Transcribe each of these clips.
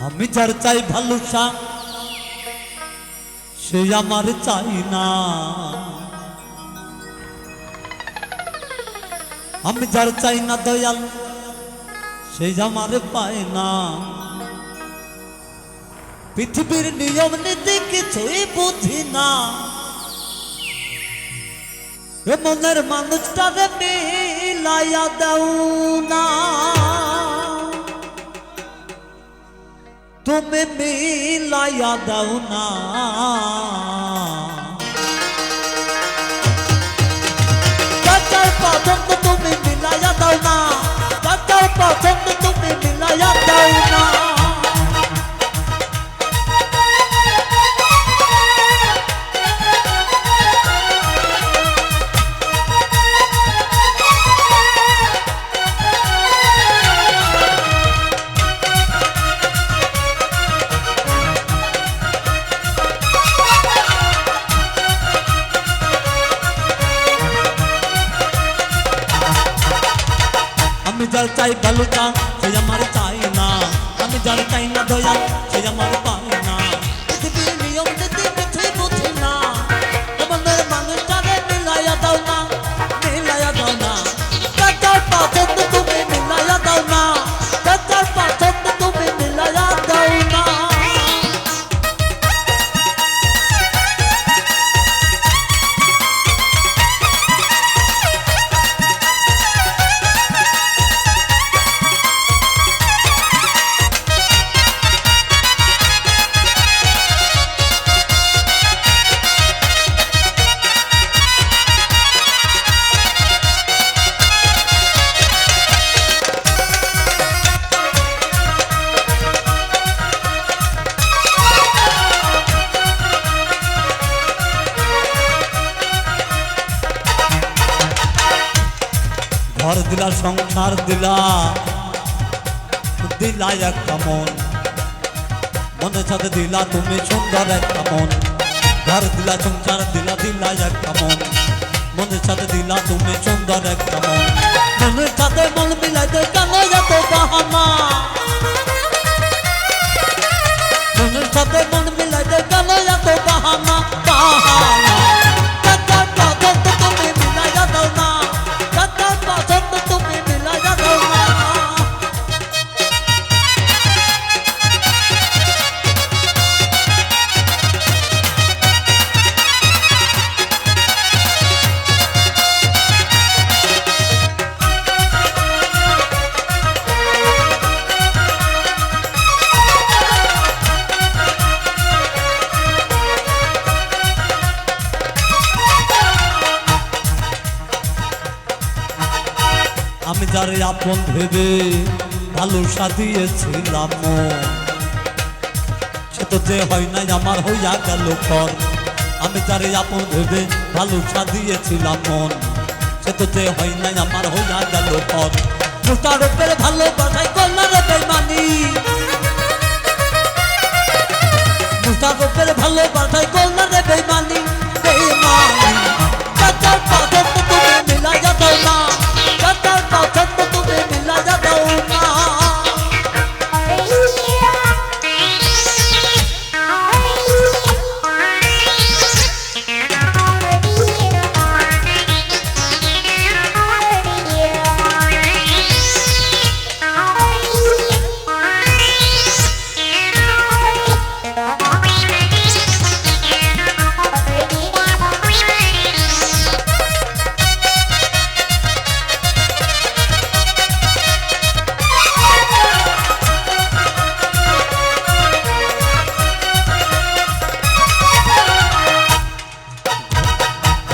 আমি যার চাই ভালোসা সে আমার চাই না। আমি যার চাই না দয়াল, সে আমার পায় না। পৃথিবীর নিয়ম নীতি কিছুই বুঝি না। মনের মানুষটারে মিলাইয়া দাও না। তুমি মিলাইয়া দাও না যার চাই ভালোটা সে আমার চাই না। আমি যার চাই না দয়া সে আমার ঘর দিলা, সংসার দিলা। দিলা একটা মন। মনের সাথে দিলা তুমি, সুন্দর একটা মন। ঘর দিলা, সংসার দিলা দিলা একটা মন। মনের সাথে দিলা তুমি, সুন্দর একটা মন। মনের সাথে মন মিলাইতে কেন এত বাহানা। যারে আপন ভেবে ভালো সাজিয়েছিলাম। সে তো যে হয় নাই আমার হইয়া গেল পর। আমি যারে আপন ভেবে ভালো সাজিয়েছিলাম মন। সে তো যে হয় নাই আমার হইয়া গেল পর। ভালো বাসায় কল্যাণ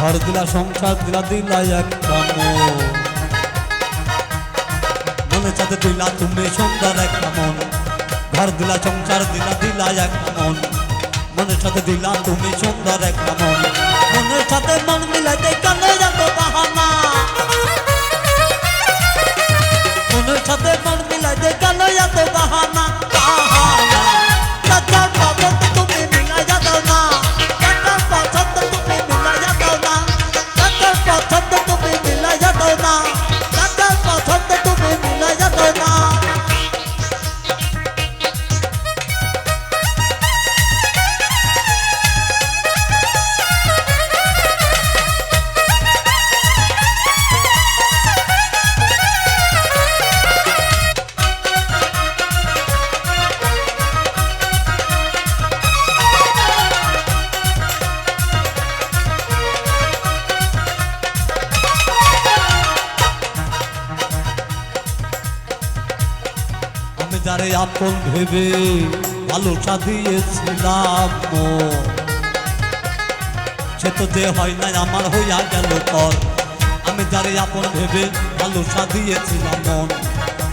ঘর দিলা, সংসার দিলা দিলা একটা মন মনের সাথে দিলা, তুমি সুন্দর একটা মন ঘর দিলা, সংসার দিলা দিলা একটা মন মনের সাথে দিলা, তুমি সুন্দর একটা মন মনের সাথে মন মিলাইতে কেন যারে আপন ভেবে ভালোটা দিয়েছিলাম মন। সে তো যে হয় না আমার হইয়া গেল পর আমি যারে আপন ভেবে ভালোটা দিয়েছিলাম মন।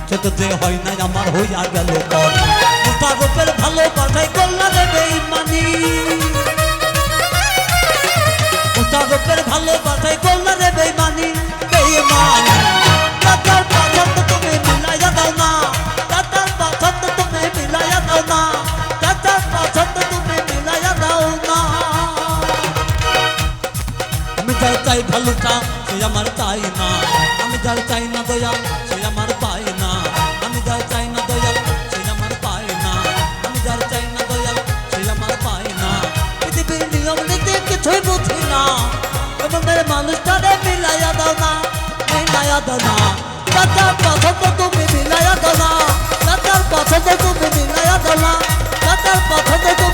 সে তো যে হয় না আমার হইয়া গেল পর মুতারফের ভালোবাসায় করলা রে বেইমানি। মুতারফের ভালোবাসায় করলা রে যার চাই ভালোটা, সে আমার তাই না। আমি যার চাই না দয়া, সে আমার পায় না। আমি যার চাই না দয়া, সে আমার পায় না। আমি যার চাই না দয়া, সে আমার পায় না। পৃথিবীর নিয়ম নীতি কিছুই বুঝি না। এবং মেরে মানুষটারে মিলাইয়া দাও না, মিলাইয়া দাও না। রাজার পছন্দ তুমি মিলাইয়া দাও না রাজার পছন্দ তুমি মিলাইয়া দাও না রাজার পছন্দ